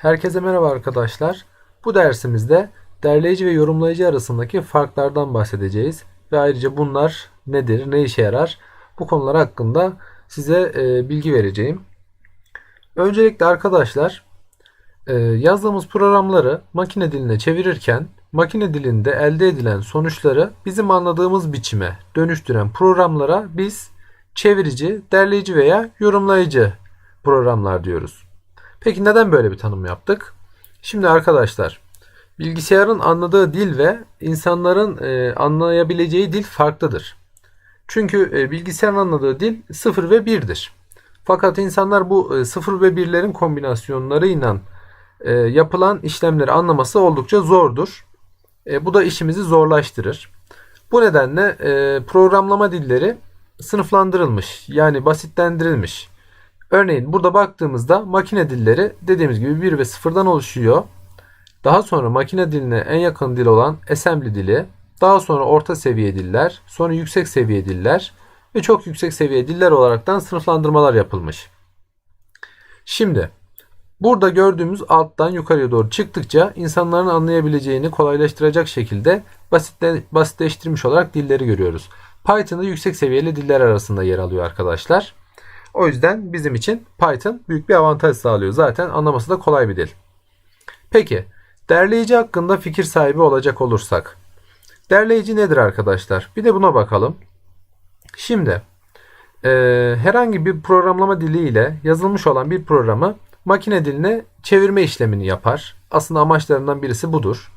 Herkese merhaba arkadaşlar. Bu dersimizde derleyici ve yorumlayıcı arasındaki farklardan bahsedeceğiz. Ve ayrıca bunlar nedir, ne işe yarar? Bu konular hakkında size e, bilgi vereceğim. Öncelikle arkadaşlar e, yazdığımız programları makine diline çevirirken makine dilinde elde edilen sonuçları bizim anladığımız biçime dönüştüren programlara biz çevirici, derleyici veya yorumlayıcı programlar diyoruz. Peki neden böyle bir tanım yaptık? Şimdi arkadaşlar bilgisayarın anladığı dil ve insanların e, anlayabileceği dil farklıdır. Çünkü e, bilgisayarın anladığı dil 0 ve 1'dir. Fakat insanlar bu e, 0 ve 1'lerin kombinasyonlarıyla e, yapılan işlemleri anlaması oldukça zordur. E, bu da işimizi zorlaştırır. Bu nedenle e, programlama dilleri sınıflandırılmış yani basitlendirilmiş. Örneğin burada baktığımızda makine dilleri dediğimiz gibi 1 ve 0'dan oluşuyor. Daha sonra makine diline en yakın dil olan assembly dili, daha sonra orta seviye diller, sonra yüksek seviye diller ve çok yüksek seviye diller olaraktan sınıflandırmalar yapılmış. Şimdi burada gördüğümüz alttan yukarıya doğru çıktıkça insanların anlayabileceğini kolaylaştıracak şekilde basitle, basitleştirilmiş olarak dilleri görüyoruz. Python'da yüksek seviyeli diller arasında yer alıyor arkadaşlar. O yüzden bizim için Python büyük bir avantaj sağlıyor. Zaten anlaması da kolay bir dil. Peki derleyici hakkında fikir sahibi olacak olursak. Derleyici nedir arkadaşlar? Bir de buna bakalım. Şimdi e, herhangi bir programlama dili ile yazılmış olan bir programı makine diline çevirme işlemini yapar. Aslında amaçlarından birisi budur.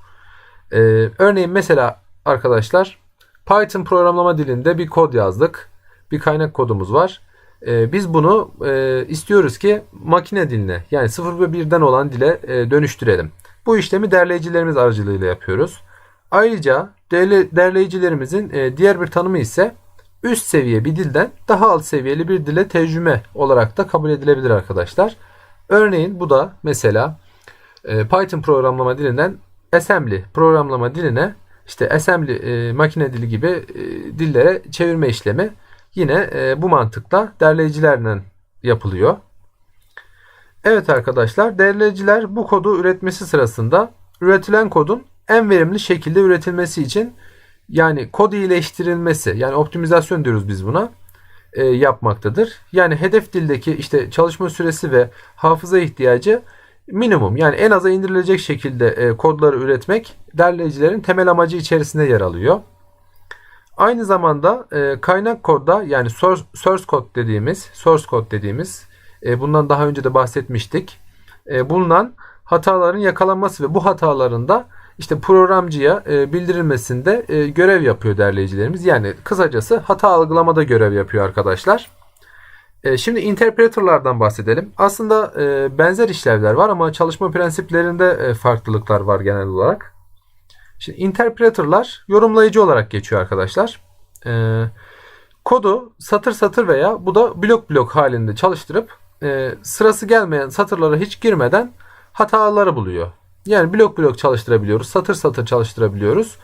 E, örneğin mesela arkadaşlar Python programlama dilinde bir kod yazdık. Bir kaynak kodumuz var. E, biz bunu e, istiyoruz ki makine diline yani 0 ve 1'den olan dile e, dönüştürelim. Bu işlemi derleyicilerimiz aracılığıyla yapıyoruz. Ayrıca derle, derleyicilerimizin e, diğer bir tanımı ise üst seviye bir dilden daha alt seviyeli bir dile tercüme olarak da kabul edilebilir arkadaşlar. Örneğin bu da mesela e, Python programlama dilinden assembly programlama diline işte assembly e, makine dili gibi e, dillere çevirme işlemi yine e, bu mantıkla derleyicilerle yapılıyor. Evet arkadaşlar derleyiciler bu kodu üretmesi sırasında üretilen kodun en verimli şekilde üretilmesi için yani kod iyileştirilmesi yani optimizasyon diyoruz biz buna e, yapmaktadır. Yani hedef dildeki işte çalışma süresi ve hafıza ihtiyacı minimum yani en aza indirilecek şekilde e, kodları üretmek derleyicilerin temel amacı içerisinde yer alıyor. Aynı zamanda e, kaynak kodda yani source, source code dediğimiz source code dediğimiz e, bundan daha önce de bahsetmiştik. E, bulunan hataların yakalanması ve bu hataların da işte programcıya e, bildirilmesinde e, görev yapıyor derleyicilerimiz. Yani kısacası hata algılamada görev yapıyor arkadaşlar. E, şimdi interpreterlardan bahsedelim. Aslında e, benzer işlevler var ama çalışma prensiplerinde e, farklılıklar var genel olarak. Şimdi interpreterlar yorumlayıcı olarak geçiyor arkadaşlar. E, kodu satır satır veya bu da blok blok halinde çalıştırıp e, sırası gelmeyen satırlara hiç girmeden hataları buluyor. Yani blok blok çalıştırabiliyoruz. Satır satır çalıştırabiliyoruz.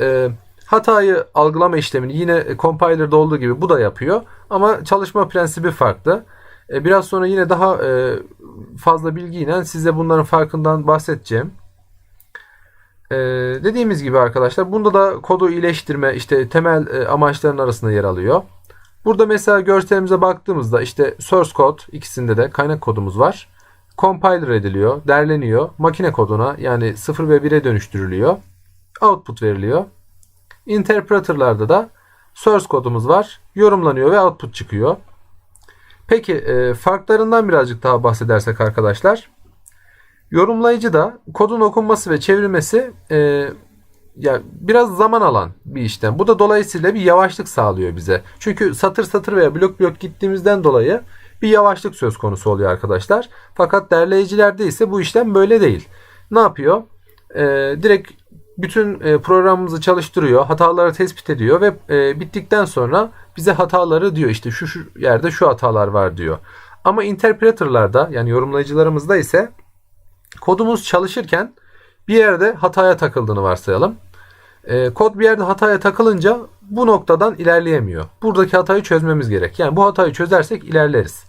E, hatayı algılama işlemini yine compiler'da olduğu gibi bu da yapıyor. Ama çalışma prensibi farklı. E, biraz sonra yine daha e, fazla bilgiyle size bunların farkından bahsedeceğim. E, dediğimiz gibi arkadaşlar bunda da kodu iyileştirme işte temel e, amaçların arasında yer alıyor. Burada mesela görselimize baktığımızda işte source code ikisinde de kaynak kodumuz var. Compiler ediliyor, derleniyor. Makine koduna yani 0 ve 1'e dönüştürülüyor. Output veriliyor. Interpreter'larda da source kodumuz var. Yorumlanıyor ve output çıkıyor. Peki e, farklarından birazcık daha bahsedersek arkadaşlar. Yorumlayıcı da kodun okunması ve çevrilmesi e, ya biraz zaman alan bir işlem. Bu da dolayısıyla bir yavaşlık sağlıyor bize. Çünkü satır satır veya blok blok gittiğimizden dolayı bir yavaşlık söz konusu oluyor arkadaşlar. Fakat derleyicilerde ise bu işlem böyle değil. Ne yapıyor? Ee, direkt bütün e, programımızı çalıştırıyor, hataları tespit ediyor ve e, bittikten sonra bize hataları diyor işte şu, şu yerde şu hatalar var diyor. Ama interpreterlarda yani yorumlayıcılarımızda ise kodumuz çalışırken bir yerde hataya takıldığını varsayalım. E, kod bir yerde hataya takılınca bu noktadan ilerleyemiyor. Buradaki hatayı çözmemiz gerek. Yani bu hatayı çözersek ilerleriz.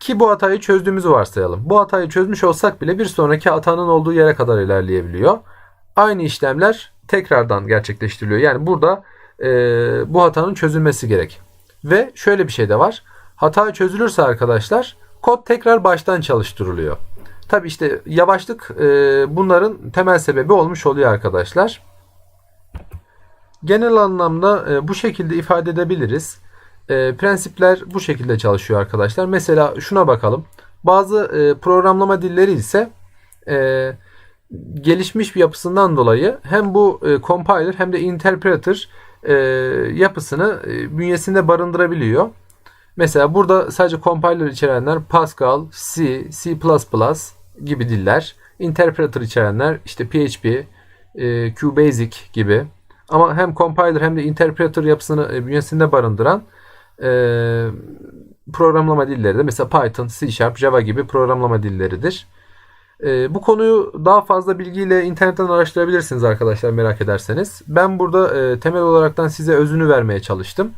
Ki bu hatayı çözdüğümüzü varsayalım. Bu hatayı çözmüş olsak bile bir sonraki hatanın olduğu yere kadar ilerleyebiliyor. Aynı işlemler tekrardan gerçekleştiriliyor. Yani burada e, bu hatanın çözülmesi gerek. Ve şöyle bir şey de var. Hata çözülürse arkadaşlar kod tekrar baştan çalıştırılıyor. Tabi işte yavaşlık e, bunların temel sebebi olmuş oluyor arkadaşlar. Genel anlamda e, bu şekilde ifade edebiliriz. E, prensipler bu şekilde çalışıyor arkadaşlar. Mesela şuna bakalım. Bazı e, programlama dilleri ise e, gelişmiş bir yapısından dolayı hem bu e, compiler hem de interpreter e, yapısını e, bünyesinde barındırabiliyor. Mesela burada sadece compiler içerenler Pascal, C, C++ gibi diller. Interpreter içerenler işte PHP, e, QBasic gibi. Ama hem compiler hem de interpreter yapısını e, bünyesinde barındıran e, programlama dilleri de mesela Python, C Sharp, Java gibi programlama dilleridir. Bu konuyu daha fazla bilgiyle internetten araştırabilirsiniz arkadaşlar merak ederseniz. Ben burada temel olaraktan size özünü vermeye çalıştım.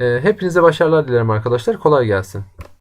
E, hepinize başarılar dilerim arkadaşlar. Kolay gelsin.